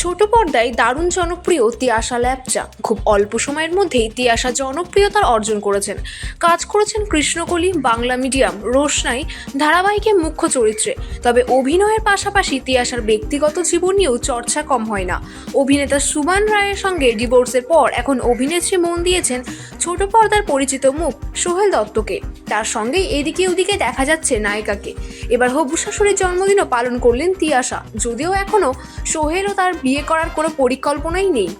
ছোট পর্দায় দারুণ জনপ্রিয় তিয়াশা ল্যাপচা। খুব অল্প সময়ের মধ্যেই তিয়াশা জনপ্রিয়তার অর্জন করেছেন। কাজ করেছেন কৃষ্ণকলি, বাংলা মিডিয়াম, রোশনাই ধারাবাহিকে মুখ্য চরিত্রে। তবে অভিনয়ের পাশাপাশি তিয়াশার ব্যক্তিগত জীবন নিয়েও চর্চা কম হয় না। অভিনেতা সুমান রায়ের সঙ্গে ডিভোর্সের পর এখন অভিনেত্রী মন দিয়েছেন ছোট পর্দার পরিচিত মুখ সোহেল দত্তকে। তার সঙ্গেই এদিকে ওদিকে দেখা যাচ্ছে নায়িকাকে। এবার হবু শাশুড়ির জন্মদিনও পালন করলেন তিয়াশা। যদিও এখনও সোহেল ও তার বিয়ে করার কোনো পরিকল্পনাই নেই।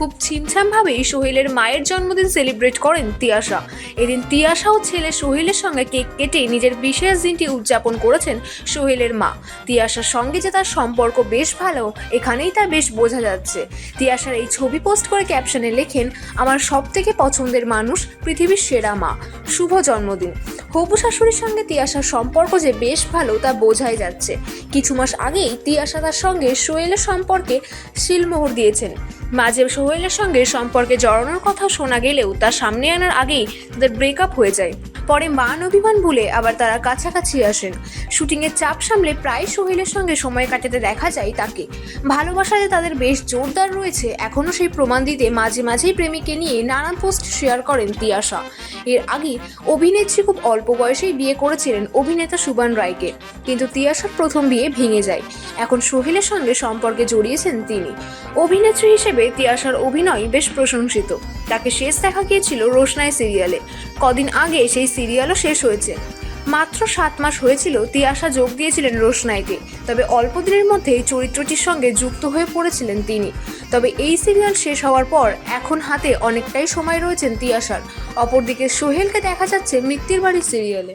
খুব ছিমছামভাবেই সোহেলের মায়ের জন্মদিন সেলিব্রেট করেন তিয়াশা। এদিন তিয়াশা ও ছেলে সোহেলের সঙ্গে কেক কেটে নিজের বিশেষ দিনটি উদযাপন করেছেন সোহেলের মা। তিয়াশার সঙ্গে যে তার সম্পর্ক বেশ ভালো, এখানেই তা বেশ বোঝা যাচ্ছে। তিয়াশার এই ছবি পোস্ট করে ক্যাপশনে লেখেন, আমার সব থেকে পছন্দের মানুষ পৃথিবীর সেরা মা। শুভ জন্মদিন। হবু শাশুড়ির সঙ্গে তিয়াশার সম্পর্ক যে বেশ ভালো, তা বোঝাই যাচ্ছে। কিছু মাস আগেই তিয়াশা তার সঙ্গে সোহেলের সম্পর্কে শিলমোহর দিয়েছেন। মাঝে সোহেলের সঙ্গে সম্পর্কে জড়ানোর কথা শোনা গেলেও তা সামনে আনার আগেই তাদের ব্রেকআপ হয়ে যায়। পরে মান অভিমান ভুলে আবার তারা কাছাকাছি আসেন। শুটিংয়ের চাপ সামলে প্রায় সোহেলের সঙ্গে সময় কাটাতে দেখা যায় তাকে। ভালোবাসা যে তাদের বেশ জোরদার রয়েছে, এখনও সেই প্রমাণ দিতে মাঝে মাঝেই প্রেমিককে নিয়ে নানান পোস্ট শেয়ার করেন তিয়াশা। এর আগে অভিনেত্রী খুব অল্প বয়সেই বিয়ে করেছিলেন অভিনেতা সুবান রায়কে। কিন্তু তিয়াশার প্রথম বিয়ে ভেঙে যায়। এখন সোহেলের সঙ্গে সম্পর্কে জড়িয়েছেন তিনি। অভিনেত্রী হিসেবে তিয়াশার অভিনয় বেশ প্রশংসিত। তাকে শেষ দেখা গিয়েছিল রোশনায় সিরিয়ালে। কদিন আগে সেই সিরিয়ালও শেষ হয়েছে। মাত্র সাত মাস হয়েছিল, তিয়াশা যোগ দিয়েছিলেন রোশনাইতে তবে অল্প দিনের মধ্যেই চরিত্রটির সঙ্গে যুক্ত হয়ে পড়েছিলেন তিনি। তবে এই সিরিয়াল শেষ হওয়ার পর এখন হাতে অনেকটাই সময় রয়েছেন তিয়াশার। অপরদিকে সোহেলকে দেখা যাচ্ছে মৃত্যুর বাড়ির সিরিয়ালে।